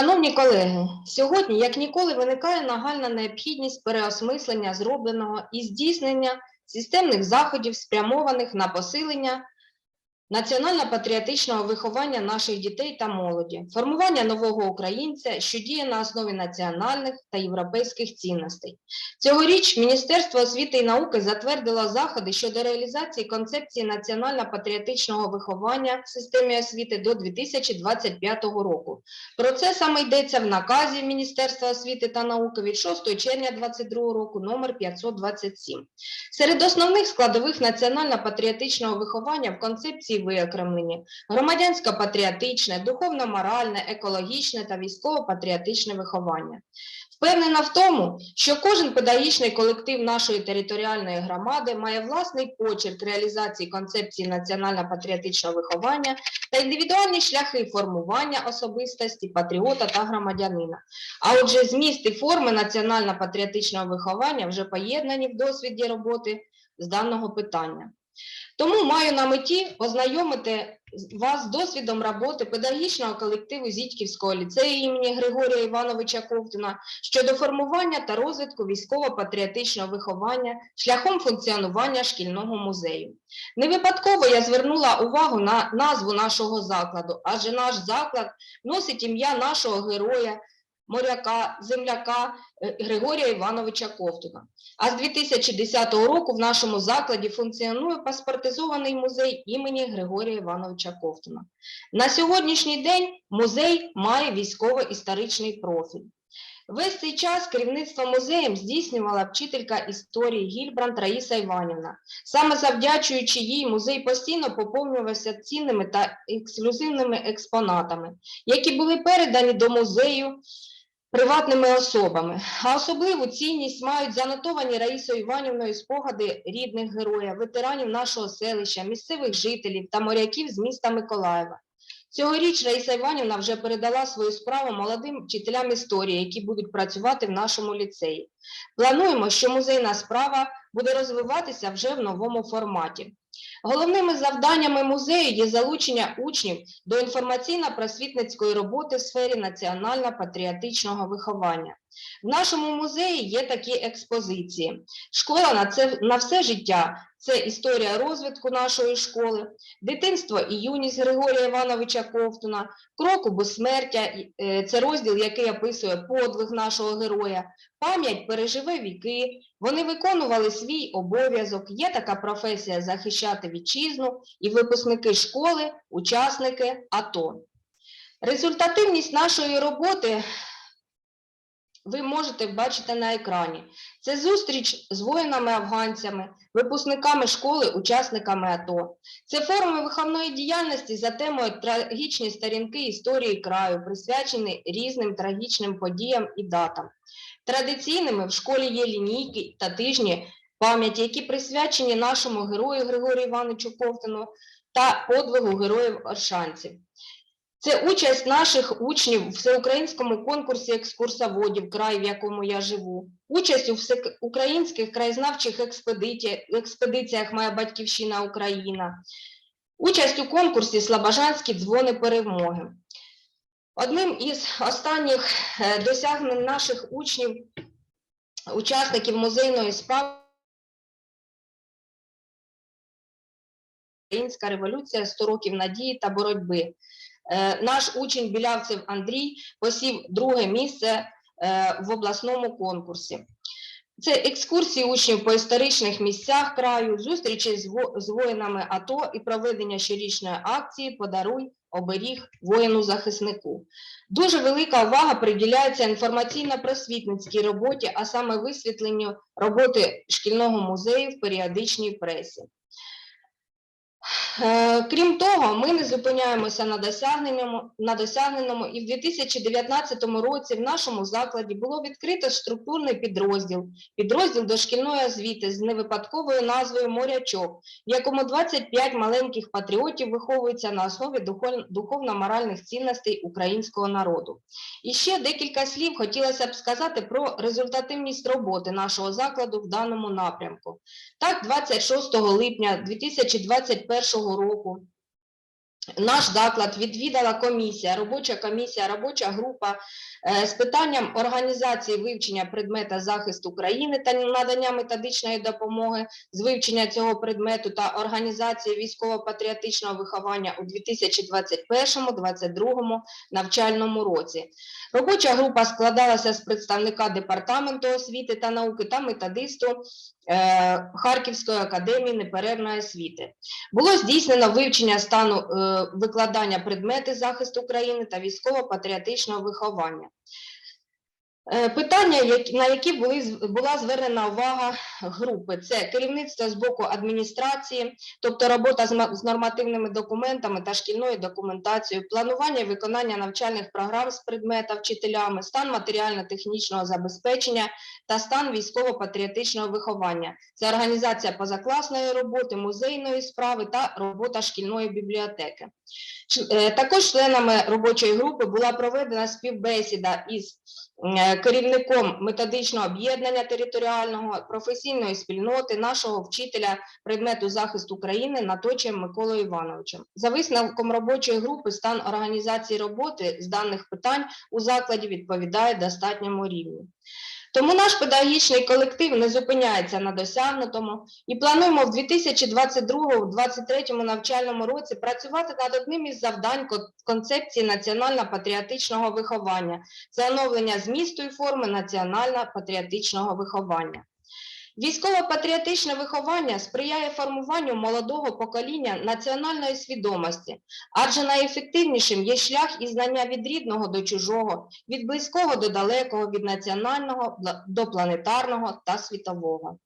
Шановні колеги, сьогодні, як ніколи, виникає нагальна необхідність переосмислення зробленого і здійснення системних заходів, спрямованих на посилення національно-патріотичного виховання наших дітей та молоді, формування нового українця, що діє на основі національних та європейських цінностей. Цьогоріч Міністерство освіти і науки затвердило заходи щодо реалізації концепції національно-патріотичного виховання в системі освіти до 2025 року. Про це саме йдеться в наказі Міністерства освіти та науки від 6 червня 2022 року номер 527. Серед основних складових національно-патріотичного виховання в концепції виокремлені громадянсько-патріотичне, духовно-моральне, екологічне та військово-патріотичне виховання. Впевнена в тому, що кожен педагогічний колектив нашої територіальної громади має власний почерк реалізації концепції національно-патріотичного виховання та індивідуальні шляхи формування особистості, патріота та громадянина. А отже, зміст і форми національно-патріотичного виховання вже поєднані в досвіді роботи з даного питання. Тому маю на меті ознайомити вас з досвідом роботи педагогічного колективу Зітьківського ліцею імені Григорія Івановича Ковтуна щодо формування та розвитку військово-патріотичного виховання шляхом функціонування шкільного музею. Не випадково я звернула увагу на назву нашого закладу, адже наш заклад носить ім'я нашого героя, моряка, земляка е, Григорія Івановича Ковтуна. А з 2010 року в нашому закладі функціонує паспортизований музей імені Григорія Івановича Ковтуна. На сьогоднішній день музей має військово-історичний профіль. Весь цей час керівництво музеєм здійснювала вчителька історії Гільбранд Раїса Іванівна. Саме завдячуючи їй, музей постійно поповнювався цінними та ексклюзивними експонатами, які були передані до музею приватними особами. А особливу цінність мають занотовані Раїсою Іванівною спогади рідних героїв, ветеранів нашого селища, місцевих жителів та моряків з міста Миколаєва. Цьогоріч Раїса Іванівна вже передала свою справу молодим вчителям історії, які будуть працювати в нашому ліцеї. Плануємо, що музейна справа буде розвиватися вже в новому форматі. Головними завданнями музею є залучення учнів до інформаційно-просвітницької роботи в сфері національно-патріотичного виховання. В нашому музеї є такі експозиції. Школа на, це, на все життя це історія розвитку нашої школи, дитинство і юність Григорія Івановича Ковтуна, крок у безсмертя е, це розділ, який описує подвиг нашого героя, пам'ять переживе віки. Вони виконували свій обов'язок. Є така професія захищати вітчизну і випускники школи, учасники АТО. Результативність нашої роботи ви можете бачити на екрані. Це зустріч з воїнами-афганцями, випускниками школи, учасниками АТО. Це форуми виховної діяльності за темою трагічні сторінки історії краю, присвячені різним трагічним подіям і датам. Традиційними в школі є лінійки та тижні пам'яті, які присвячені нашому герою Григорію Івановичу Ковтуну та подвигу героїв Оршанців. Це участь наших учнів в всеукраїнському конкурсі екскурсоводів, край, в якому я живу, участь у всеукраїнських краєзнавчих експедиціях, експедиціях Моя батьківщина Україна, участь у конкурсі Слобожанські дзвони перемоги. Одним із останніх е, досягнень наших учнів, учасників музейної справи, Українська революція 100 років надії та боротьби. Е, Наш учень Білявцев Андрій посів друге місце е, в обласному конкурсі. Це екскурсії учнів по історичних місцях краю, зустрічі з воїнами АТО і проведення щорічної акції Подаруй оберіг воїну-захиснику. Дуже велика увага приділяється інформаційно-просвітницькій роботі, а саме висвітленню роботи шкільного музею в періодичній пресі. Е, Крім того, ми не зупиняємося на досягненому, на досягненому, і в 2019 році в нашому закладі було відкрито структурний підрозділ, підрозділ дошкільної освіти з невипадковою назвою Морячок, в якому 25 маленьких патріотів виховуються на основі духовно-моральних цінностей українського народу. І ще декілька слів хотілося б сказати про результативність роботи нашого закладу в даному напрямку. Так, 26 липня 2021 року наш заклад відвідала комісія, робоча комісія, робоча група е, з питанням організації вивчення предмета захисту України та надання методичної допомоги з вивчення цього предмету та організації військово-патріотичного виховання у 2021-2022 навчальному році. Робоча група складалася з представника департаменту освіти та науки та методисту Харківської академії неперервної освіти. Було здійснено вивчення стану е, викладання предмети захисту України та військово-патріотичного виховання. Е, Питання, на які були, була звернена увага групи, це керівництво з боку адміністрації, тобто робота з ма- з нормативними документами та шкільною документацією, планування і виконання навчальних програм з предмета вчителями, стан матеріально-технічного забезпечення та стан військово-патріотичного виховання. Це організація позакласної роботи, музейної справи та робота шкільної бібліотеки. Е, Також членами робочої групи була проведена співбесіда із керівником методичного об'єднання територіального професійної спільноти нашого вчителя предмету захисту України Наточем Миколою Івановичем. За висновком робочої групи стан організації роботи з даних питань у закладі відповідає достатньому рівню. Тому наш педагогічний колектив не зупиняється на досягнутому і плануємо в 2022-2023 навчальному році працювати над одним із завдань концепції національно-патріотичного виховання це оновлення змісту і форми національно-патріотичного виховання. Військово-патріотичне виховання сприяє формуванню молодого покоління національної свідомості, адже найефективнішим є шлях і знання від рідного до чужого, від близького до далекого, від національного до планетарного та світового.